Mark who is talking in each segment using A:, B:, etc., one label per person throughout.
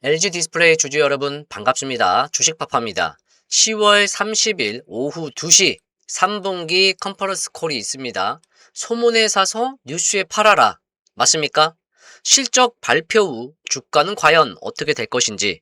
A: LG 디스플레이 주주 여러분 반갑습니다. 주식파파입니다. 10월 30일 오후 2시 3분기 컨퍼런스 콜이 있습니다. 소문에 사서 뉴스에 팔아라. 맞습니까? 실적 발표 후 주가는 과연 어떻게 될 것인지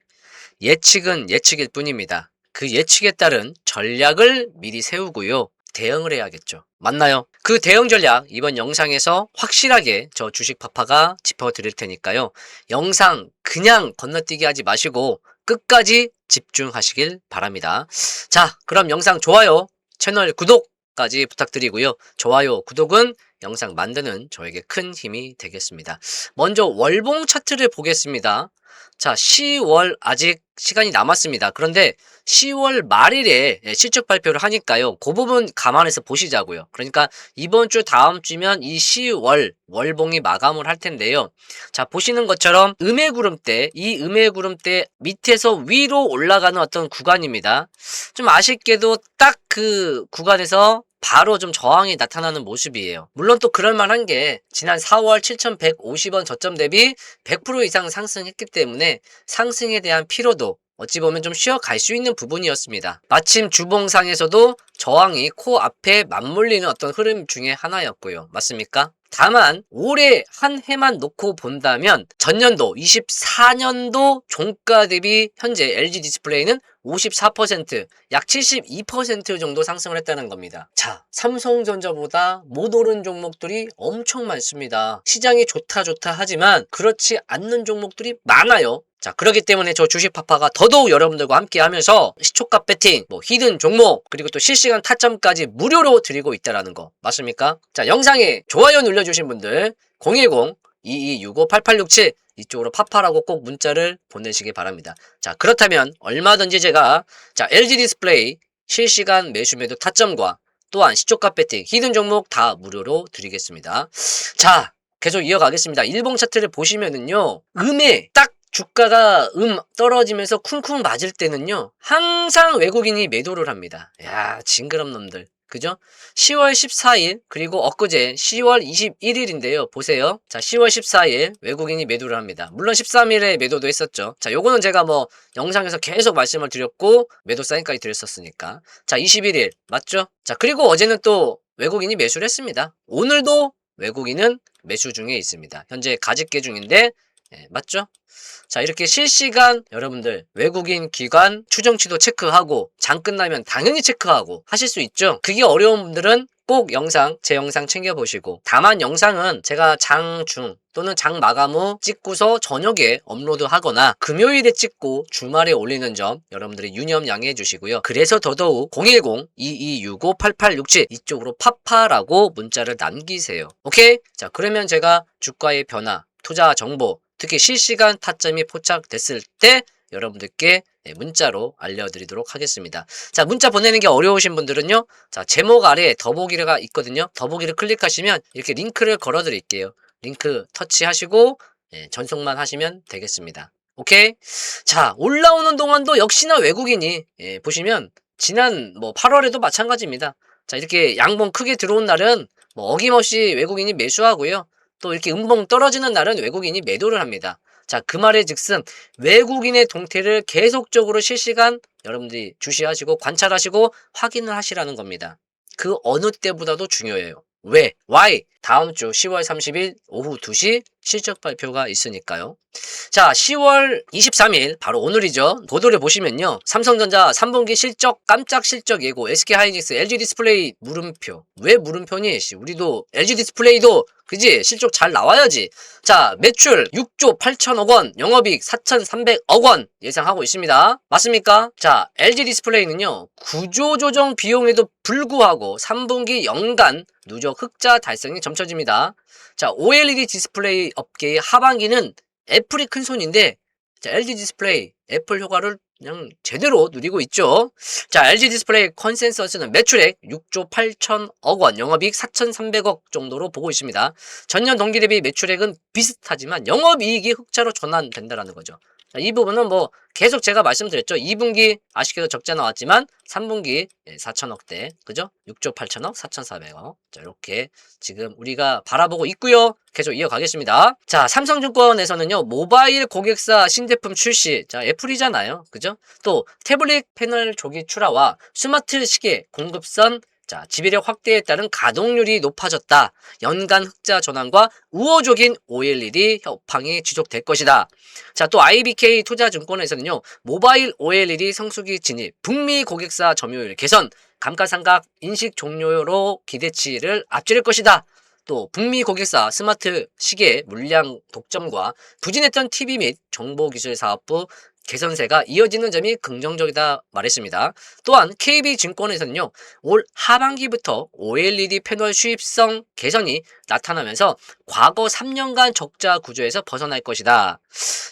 A: 예측은 예측일 뿐입니다. 그 예측에 따른 전략을 미리 세우고요. 대응을 해야겠죠. 맞나요? 그 대응 전략 이번 영상에서 확실하게 저 주식 파파가 짚어 드릴 테니까요. 영상 그냥 건너뛰기 하지 마시고 끝까지 집중하시길 바랍니다. 자, 그럼 영상 좋아요, 채널 구독까지 부탁드리고요. 좋아요, 구독은 영상 만드는 저에게 큰 힘이 되겠습니다. 먼저 월봉 차트를 보겠습니다. 자, 10월 아직 시간이 남았습니다. 그런데 10월 말일에 예, 실적 발표를 하니까요. 그 부분 감안해서 보시자고요. 그러니까 이번 주 다음 주면 이 10월 월봉이 마감을 할 텐데요. 자, 보시는 것처럼 음의 구름대, 이 음의 구름대 밑에서 위로 올라가는 어떤 구간입니다. 좀 아쉽게도 딱 그 구간에서 바로 좀 저항이 나타나는 모습이에요. 물론 또 그럴만한 게 지난 4월 7,150원 저점 대비 100% 이상 상승했기 때문에 상승에 대한 피로도 어찌 보면 좀 쉬어갈 수 있는 부분이었습니다. 마침 주봉상에서도 저항이 코 앞에 맞물리는 어떤 흐름 중에 하나였고요. 맞습니까? 다만 올해 한 해만 놓고 본다면 전년도 24년도 종가 대비 현재 LG 디스플레이는 54%약 72% 정도 상승을 했다는 겁니다. 자, 삼성전자보다 못 오른 종목들이 엄청 많습니다. 시장이 좋다 좋다 하지만 그렇지 않는 종목들이 많아요. 자, 그렇기 때문에 저 주식 파파가 더더욱 여러분들과 함께 하면서 시초가 배팅, 뭐 히든 종목, 그리고 또 실시 간 타점까지 무료로 드리고 있다라는 거. 맞습니까? 자, 영상에 좋아요 눌러주신 분들 010-2265-8867 이쪽으로 파파라고 꼭 문자를 보내시기 바랍니다. 자, 그렇다면 얼마든지 제가 자, LG 디스플레이 실시간 매수 매도 타점과 또한 시초가 배팅, 히든 종목 다 무료로 드리겠습니다. 자, 계속 이어가겠습니다. 일봉 차트를 보시면은요, 음에 딱 주가가 음 떨어지면서 쿵쿵 맞을 때는요, 항상 외국인이 매도를 합니다. 야, 징그럽 놈들. 그죠? 10월 14일, 그리고 엊그제 10월 21일인데요. 보세요. 자, 10월 14일 외국인이 매도를 합니다. 물론 13일에 매도도 했었죠. 자, 요거는 제가 뭐 영상에서 계속 말씀을 드렸고, 매도 사인까지 드렸었으니까. 자, 21일. 맞죠? 자, 그리고 어제는 또 외국인이 매수를 했습니다. 오늘도 외국인은 매수 중에 있습니다. 현재 가집계 중인데, 예, 맞죠? 자, 이렇게 실시간 여러분들 외국인 기관 추정치도 체크하고 장 끝나면 당연히 체크하고 하실 수 있죠. 그게 어려운 분들은 꼭 영상, 제 영상 챙겨보시고 다만 영상은 제가 장 중 또는 장 마감 후 찍고서 저녁에 업로드 하거나 금요일에 찍고 주말에 올리는 점 여러분들이 유념 양해해 주시고요. 그래서 더더욱 010-2265-8867 이쪽으로 파파라고 문자를 남기세요. 오케이? 자, 그러면 제가 주가의 변화, 투자 정보, 특히 실시간 타점이 포착됐을 때 여러분들께 네, 문자로 알려드리도록 하겠습니다. 자, 문자 보내는 게 어려우신 분들은요. 자, 제목 아래에 더보기가 있거든요. 더보기를 클릭하시면 이렇게 링크를 걸어 드릴게요. 링크 터치하시고 예, 전송만 하시면 되겠습니다. 오케이? 자, 올라오는 동안도 역시나 외국인이 예, 보시면 지난 뭐 8월에도 마찬가지입니다. 자, 이렇게 양봉 크게 들어온 날은 뭐 어김없이 외국인이 매수하고요. 또 이렇게 음봉 떨어지는 날은 외국인이 매도를 합니다. 자, 그 말의 즉슨 외국인의 동태를 계속적으로 실시간 여러분들이 주시하시고 관찰하시고 확인을 하시라는 겁니다. 그 어느 때보다도 중요해요. 왜? Why? 다음 주 10월 30일 오후 2시 실적 발표가 있으니까요. 자, 10월 23일 바로 오늘이죠. 보도를 보시면요. 삼성전자 3분기 실적 깜짝 실적 예고 SK하이닉스 LG 디스플레이 물음표. 왜 물음표니? 씨, 우리도 LG 디스플레이도 그지? 실적 잘 나와야지. 자, 매출 6조 8천억 원, 영업이익 4,300억 원 예상하고 있습니다. 맞습니까? 자, LG 디스플레이는요. 구조 조정 비용에도 불구하고 3분기 연간 누적 흑자 달성이 점 쳐집니다. 자, OLED 디스플레이 업계의 하반기는 애플이 큰 손인데 자, LG 디스플레이 애플 효과를 그냥 제대로 누리고 있죠. 자, LG 디스플레이 컨센서스는 매출액 6조 8천억 원, 영업이익 4,300억 정도로 보고 있습니다. 전년 동기 대비 매출액은 비슷하지만 영업이익이 흑자로 전환된다라는 거죠. 자, 이 부분은 뭐 계속 제가 말씀드렸죠. 2분기 아쉽게도 적자 나왔지만 3분기 4천억대, 그죠? 6조 8천억, 4,400억. 자, 이렇게 지금 우리가 바라보고 있고요. 계속 이어가겠습니다. 자, 삼성증권에서는요. 모바일 고객사 신제품 출시. 자, 애플이잖아요. 그죠? 또 태블릿 패널 조기 출하와 스마트 시계 공급선 자, 지배력 확대에 따른 가동률이 높아졌다. 연간 흑자 전환과 우호적인 OLED 협황이 지속될 것이다. 자, 또 IBK 투자증권에서는요, 모바일 OLED 성수기 진입, 북미 고객사 점유율 개선, 감가상각 인식 종료로 기대치를 앞지를 것이다. 또 북미 고객사 스마트 시계 물량 독점과 부진했던 TV 및 정보기술 사업부 개선세가 이어지는 점이 긍정적이다 말했습니다. 또한 KB증권에서는요, 올 하반기부터 OLED 패널 수입성 개선이 나타나면서 과거 3년간 적자 구조에서 벗어날 것이다.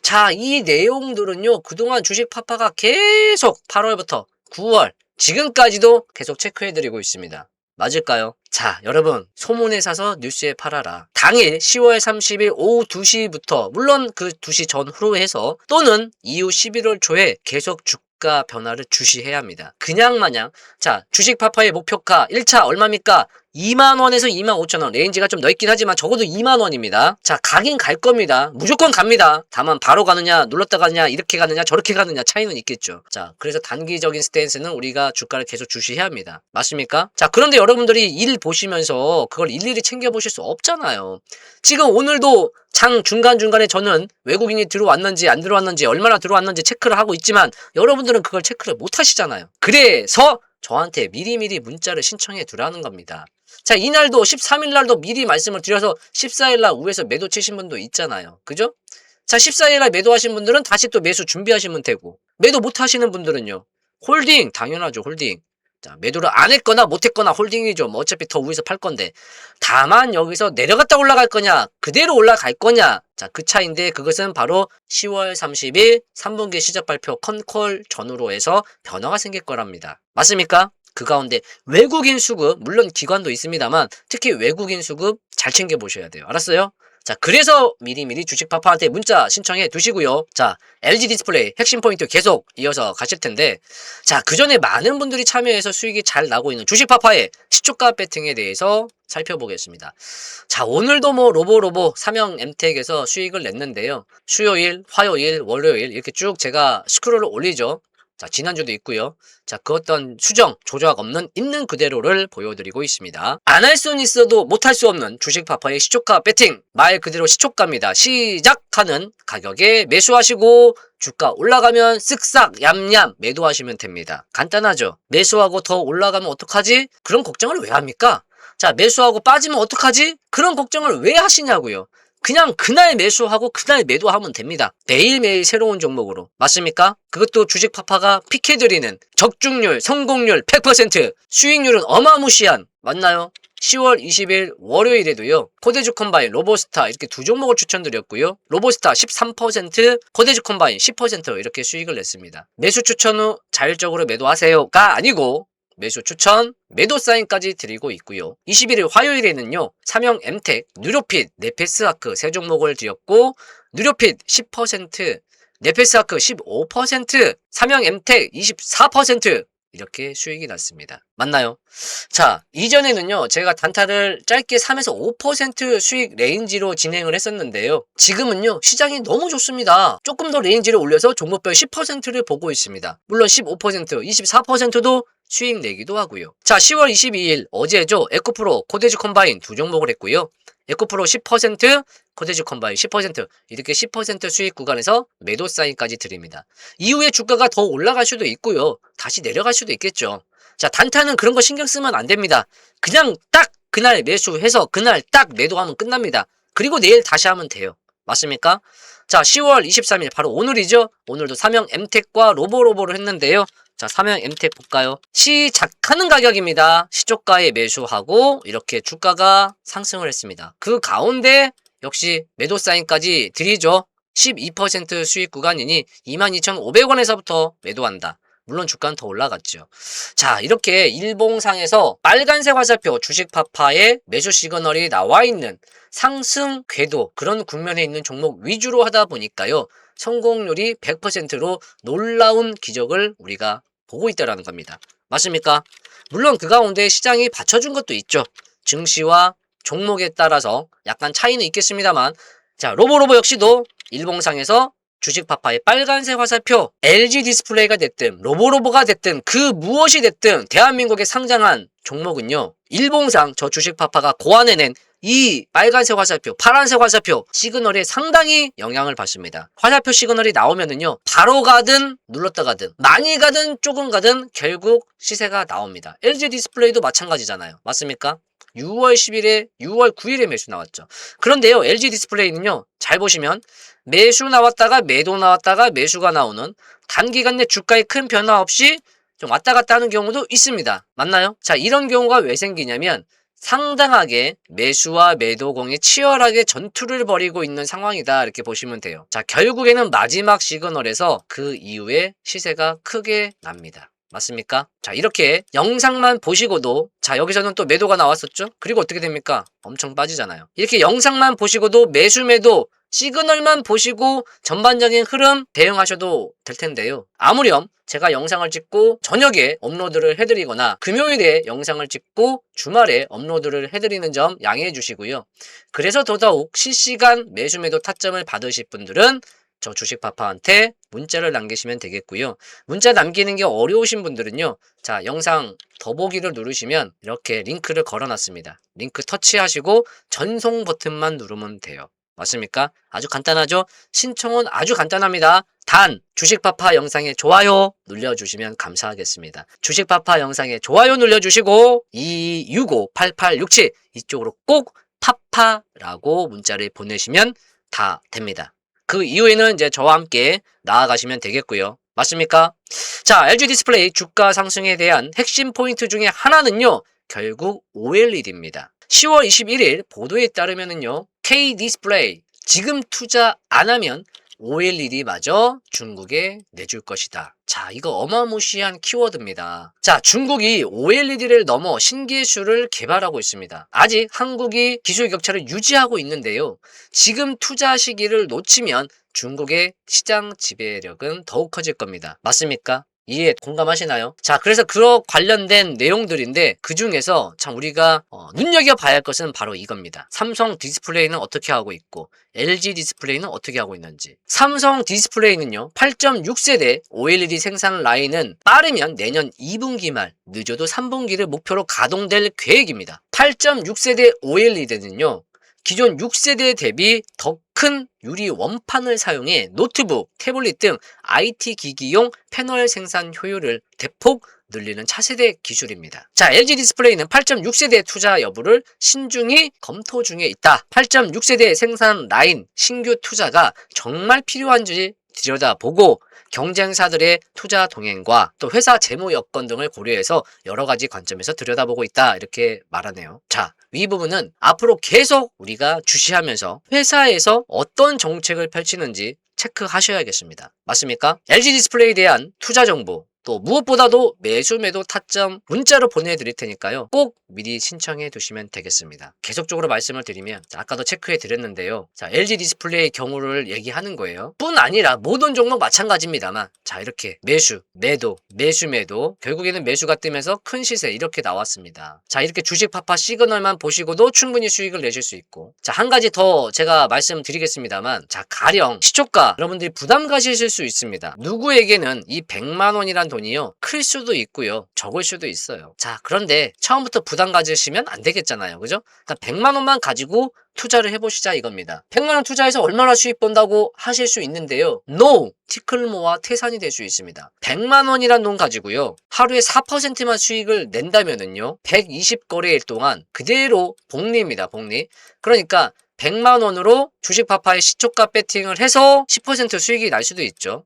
A: 자, 이 내용들은요, 그동안 주식 파파가 계속 8월부터 9월, 지금까지도 계속 체크해드리고 있습니다. 맞을까요? 자, 여러분, 소문에 사서 뉴스에 팔아라. 당일 10월 30일 오후 2시부터, 물론 그 2시 전후로 해서, 또는 이후 11월 초에 계속 주가 변화를 주시해야 합니다. 그냥 마냥, 자, 주식 파파의 목표가 1차 얼마입니까? 2만원에서 2만 5천원. 레인지가 좀 넓긴 하지만 적어도 2만원입니다. 자, 가긴 갈 겁니다. 무조건 갑니다. 다만 바로 가느냐, 눌렀다 가느냐, 이렇게 가느냐, 저렇게 가느냐 차이는 있겠죠. 자, 그래서 단기적인 스탠스는 우리가 주가를 계속 주시해야 합니다. 맞습니까? 자, 그런데 여러분들이 일 보시면서 그걸 일일이 챙겨보실 수 없잖아요. 지금 오늘도 장 중간중간에 저는 외국인이 들어왔는지 안 들어왔는지 얼마나 들어왔는지 체크를 하고 있지만 여러분들은 그걸 체크를 못 하시잖아요. 그래서 저한테 미리미리 문자를 신청해 두라는 겁니다. 자, 이날도 13일 날도 미리 말씀을 드려서 14일 날 우에서 매도 치신 분도 있잖아요. 그죠? 자, 14일 날 매도하신 분들은 다시 또 매수 준비하시면 되고 매도 못 하시는 분들은요. 홀딩 당연하죠. 홀딩. 자, 매도를 안 했거나 못 했거나 홀딩이죠. 뭐 어차피 더 위에서 팔 건데. 다만 여기서 내려갔다 올라갈 거냐, 그대로 올라갈 거냐. 자, 그 차인데 그것은 바로 10월 30일 3분기 시작 발표 컨콜 전후로 해서 변화가 생길 거랍니다. 맞습니까? 그 가운데 외국인 수급, 물론 기관도 있습니다만 특히 외국인 수급 잘 챙겨 보셔야 돼요. 알았어요? 자, 그래서 미리미리 주식 파파한테 문자 신청해 두시고요. 자, LG 디스플레이 핵심 포인트 계속 이어서 가실 텐데, 자, 그 전에 많은 분들이 참여해서 수익이 잘 나고 있는 주식 파파의 시초가 배팅에 대해서 살펴보겠습니다. 자, 오늘도 뭐 로보로보 삼형 엠텍에서 수익을 냈는데요. 수요일, 화요일, 월요일 이렇게 쭉 제가 스크롤을 올리죠. 자, 지난주도 있고요. 자, 그 어떤 수정, 조작 없는 있는 그대로를 보여드리고 있습니다. 안 할 수는 있어도 못할 수 없는 주식 파파의 시초가 배팅. 말 그대로 시초가입니다. 시작하는 가격에 매수하시고 주가 올라가면 쓱싹 얌얌 매도하시면 됩니다. 간단하죠? 매수하고 더 올라가면 어떡하지? 그런 걱정을 왜 합니까? 자, 매수하고 빠지면 어떡하지? 그런 걱정을 왜 하시냐고요. 그냥 그날 매수하고 그날 매도하면 됩니다. 매일매일 새로운 종목으로. 맞습니까? 그것도 주식 파파가 픽해드리는 적중률, 성공률 100%, 수익률은 어마무시한, 맞나요? 10월 20일 월요일에도요. 코데주 컴바인, 로보스타 이렇게 두 종목을 추천드렸고요. 로보스타 13%, 코데주 컴바인 10% 이렇게 수익을 냈습니다. 매수 추천 후 자율적으로 매도하세요가 아니고 매수 추천, 매도 사인까지 드리고 있고요. 21일 화요일에는요. 삼형 엠텍, 누료핏, 네페스아크 세 종목을 드렸고 누료핏 10%, 네페스아크 15%, 삼형 엠텍 24% 이렇게 수익이 났습니다. 맞나요? 자, 이전에는요, 제가 단타를 짧게 3에서 5% 수익 레인지로 진행을 했었는데요. 지금은요, 시장이 너무 좋습니다. 조금 더 레인지를 올려서 종목별 10%를 보고 있습니다. 물론 15%, 24%도 수익 내기도 하고요. 자, 10월 22일 어제죠. 에코프로, 코데지 컴바인 두 종목을 했고요. 에코프로 10%, 코데지 컴바인 10% 이렇게 10% 수익 구간에서 매도 사인까지 드립니다. 이후에 주가가 더 올라갈 수도 있고요. 다시 내려갈 수도 있겠죠. 자, 단타는 그런 거 신경 쓰면 안 됩니다. 그냥 딱 그날 매수해서 그날 딱 매도하면 끝납니다. 그리고 내일 다시 하면 돼요. 맞습니까? 자, 10월 23일 바로 오늘이죠. 오늘도 삼형 엠텍과 로보로보를 했는데요. 자, 삼형 엠텍 볼까요? 시작하는 가격입니다. 시초가에 매수하고 이렇게 주가가 상승을 했습니다. 그 가운데 역시 매도 사인까지 드리죠. 12% 수익 구간이니 22,500원에서부터 매도한다. 물론 주가는 더 올라갔죠. 자, 이렇게 일봉상에서 빨간색 화살표 주식파파의 매수 시그널이 나와 있는 상승 궤도 그런 국면에 있는 종목 위주로 하다 보니까요. 성공률이 100%로 놀라운 기적을 우리가 보고 있다라는 겁니다. 맞습니까? 물론 그 가운데 시장이 받쳐준 것도 있죠. 증시와 종목에 따라서 약간 차이는 있겠습니다만 자 로보로보 역시도 일봉상에서 주식 파파의 빨간색 화살표 LG 디스플레이가 됐든 로보로보가 됐든 그 무엇이 됐든 대한민국에 상장한 종목은요 일봉상 저 주식 파파가 고안해낸 이 빨간색 화살표, 파란색 화살표 시그널에 상당히 영향을 받습니다. 화살표 시그널이 나오면은요, 바로 가든 눌렀다 가든 많이 가든 조금 가든 결국 시세가 나옵니다. LG 디스플레이도 마찬가지잖아요. 맞습니까? 6월 10일에 6월 9일에 매수 나왔죠. 그런데요, LG 디스플레이는요, 잘 보시면 매수 나왔다가 매도 나왔다가 매수가 나오는 단기간 내 주가에 큰 변화 없이 좀 왔다 갔다 하는 경우도 있습니다. 맞나요? 자, 이런 경우가 왜 생기냐면 상당하게 매수와 매도공이 치열하게 전투를 벌이고 있는 상황이다 이렇게 보시면 돼요. 자 결국에는 마지막 시그널에서 그 이후에 시세가 크게 납니다. 맞습니까? 자 이렇게 영상만 보시고도 자 여기서는 또 매도가 나왔었죠? 그리고 어떻게 됩니까? 엄청 빠지잖아요. 이렇게 영상만 보시고도 매수 매도 시그널만 보시고 전반적인 흐름 대응하셔도 될 텐데요. 아무렴 제가 영상을 찍고 저녁에 업로드를 해드리거나 금요일에 영상을 찍고 주말에 업로드를 해드리는 점 양해해 주시고요. 그래서 더더욱 실시간 매수 매도 타점을 받으실 분들은 저 주식파파한테 문자를 남기시면 되겠고요. 문자 남기는 게 어려우신 분들은요. 자, 영상 더보기를 누르시면 이렇게 링크를 걸어놨습니다. 링크 터치하시고 전송 버튼만 누르면 돼요. 맞습니까? 아주 간단하죠? 신청은 아주 간단합니다. 단 주식파파 영상에 좋아요 눌러주시면 감사하겠습니다. 주식파파 영상에 좋아요 눌러주시고 265-8867 이쪽으로 꼭 파파라고 문자를 보내시면 다 됩니다. 그 이후에는 이제 저와 함께 나아가시면 되겠고요. 맞습니까? 자, LG 디스플레이 주가 상승에 대한 핵심 포인트 중에 하나는요. 결국 OLED입니다. 10월 21일 보도에 따르면은요. K 디스플레이 지금 투자 안 하면 OLED마저 중국에 내줄 것이다. 자, 이거 어마무시한 키워드입니다. 자, 중국이 OLED를 넘어 신기술을 개발하고 있습니다. 아직 한국이 기술 격차를 유지하고 있는데요. 지금 투자 시기를 놓치면 중국의 시장 지배력은 더욱 커질 겁니다. 맞습니까? 이해 공감하시나요? 자, 그래서 그 관련된 내용들인데 그 중에서 참 우리가 어, 눈여겨 봐야 할 것은 바로 이겁니다. 삼성 디스플레이는 어떻게 하고 있고 LG 디스플레이는 어떻게 하고 있는지. 삼성 디스플레이는요, 8.6세대 OLED 생산 라인은 빠르면 내년 2분기 말, 늦어도 3분기를 목표로 가동될 계획입니다. 8.6세대 OLED는요, 기존 6세대 대비 더 큰 유리 원판을 사용해 노트북, 태블릿 등 IT 기기용 패널 생산 효율을 대폭 늘리는 차세대 기술입니다. 자, LG 디스플레이는 8.6세대 투자 여부를 신중히 검토 중에 있다. 8.6세대 생산 라인 신규 투자가 정말 필요한지 들여다보고 경쟁사들의 투자 동행과 또 회사 재무 여건 등을 고려해서 여러 가지 관점에서 들여다보고 있다. 이렇게 말하네요. 자, 위 부분은 앞으로 계속 우리가 주시하면서 회사에서 어떤 정책을 펼치는지 체크하셔야겠습니다. 맞습니까? LG 디스플레이에 대한 투자 정보, 또 무엇보다도 매수 매도 타점 문자로 보내드릴 테니까요. 꼭 미리 신청해 두시면 되겠습니다. 계속적으로 말씀을 드리면 아까도 체크해 드렸는데요. 자 LG 디스플레이 경우를 얘기하는 거예요. 뿐 아니라 모든 종목 마찬가지입니다만 자 이렇게 매수 매도 매수 매도 결국에는 매수가 뜨면서 큰 시세 이렇게 나왔습니다. 자 이렇게 주식 파파 시그널만 보시고도 충분히 수익을 내실 수 있고 자 한 가지 더 제가 말씀드리겠습니다만 자 가령 시초가 여러분들이 부담 가지실 수 있습니다. 누구에게는 이 100만 원이란 돈이요. 클 수도 있고요. 적을 수도 있어요. 자, 그런데 처음부터 부담 가지시면 안 되겠잖아요. 그죠? 그러니까 100만 원만 가지고 투자를 해보시자 이겁니다. 100만 원 투자해서 얼마나 수익 본다고 하실 수 있는데요. No! 티클모아 태산이 될 수 있습니다. 100만 원이란 돈 가지고요. 하루에 4%만 수익을 낸다면은요. 120거래일 동안 그대로 복리입니다. 복리. 그러니까 100만 원으로 주식 파파의 시초가 배팅을 해서 10% 수익이 날 수도 있죠.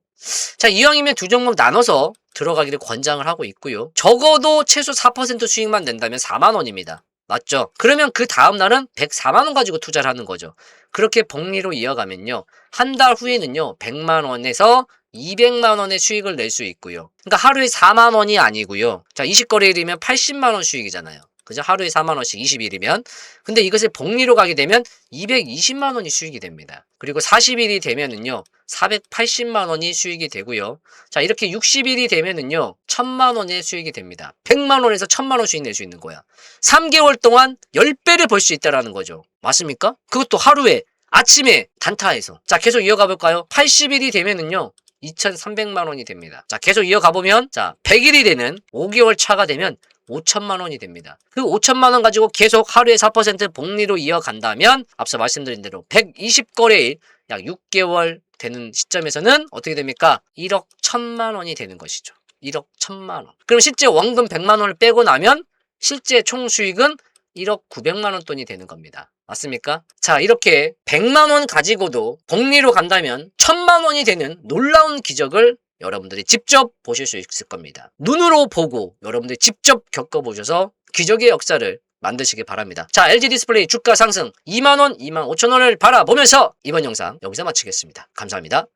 A: 자, 이왕이면 두 종목 나눠서 들어가기를 권장을 하고 있고요. 적어도 최소 4% 수익만 낸다면 4만 원입니다. 맞죠? 그러면 그 다음날은 104만 원 가지고 투자를 하는 거죠. 그렇게 복리로 이어가면요. 한 달 후에는요. 100만 원에서 200만 원의 수익을 낼 수 있고요. 그러니까 하루에 4만 원이 아니고요. 자, 20거래일이면 80만 원 수익이잖아요. 그죠? 하루에 4만 원씩 20일이면. 근데 이것을 복리로 가게 되면 220만 원이 수익이 됩니다. 그리고 40일이 되면은요. 480만 원이 수익이 되고요. 자, 이렇게 60일이 되면은요. 1000만 원의 수익이 됩니다. 100만 원에서 1000만 원 수익 낼 수 있는 거야. 3개월 동안 10배를 벌 수 있다라는 거죠. 맞습니까? 그것도 하루에 아침에 단타에서. 자, 계속 이어가 볼까요? 80일이 되면은요. 2,300만 원이 됩니다. 자, 계속 이어가 보면 자, 100일이 되는 5개월 차가 되면 5천만 원이 됩니다. 그 5천만 원 가지고 계속 하루에 4% 복리로 이어간다면 앞서 말씀드린 대로 120거래일 약 6개월 되는 시점에서는 어떻게 됩니까? 1억 1천만 원이 되는 것이죠. 1억 1천만 원. 그럼 실제 원금 100만 원을 빼고 나면 실제 총 수익은 1억 900만 원 돈이 되는 겁니다. 맞습니까? 자, 이렇게 100만 원 가지고도 복리로 간다면 1000만 원이 되는 놀라운 기적을 여러분들이 직접 보실 수 있을 겁니다. 눈으로 보고 여러분들이 직접 겪어보셔서 기적의 역사를 만드시기 바랍니다. 자, LG 디스플레이 주가 상승 2만원, 2만 5천원을 바라보면서 이번 영상 여기서 마치겠습니다. 감사합니다.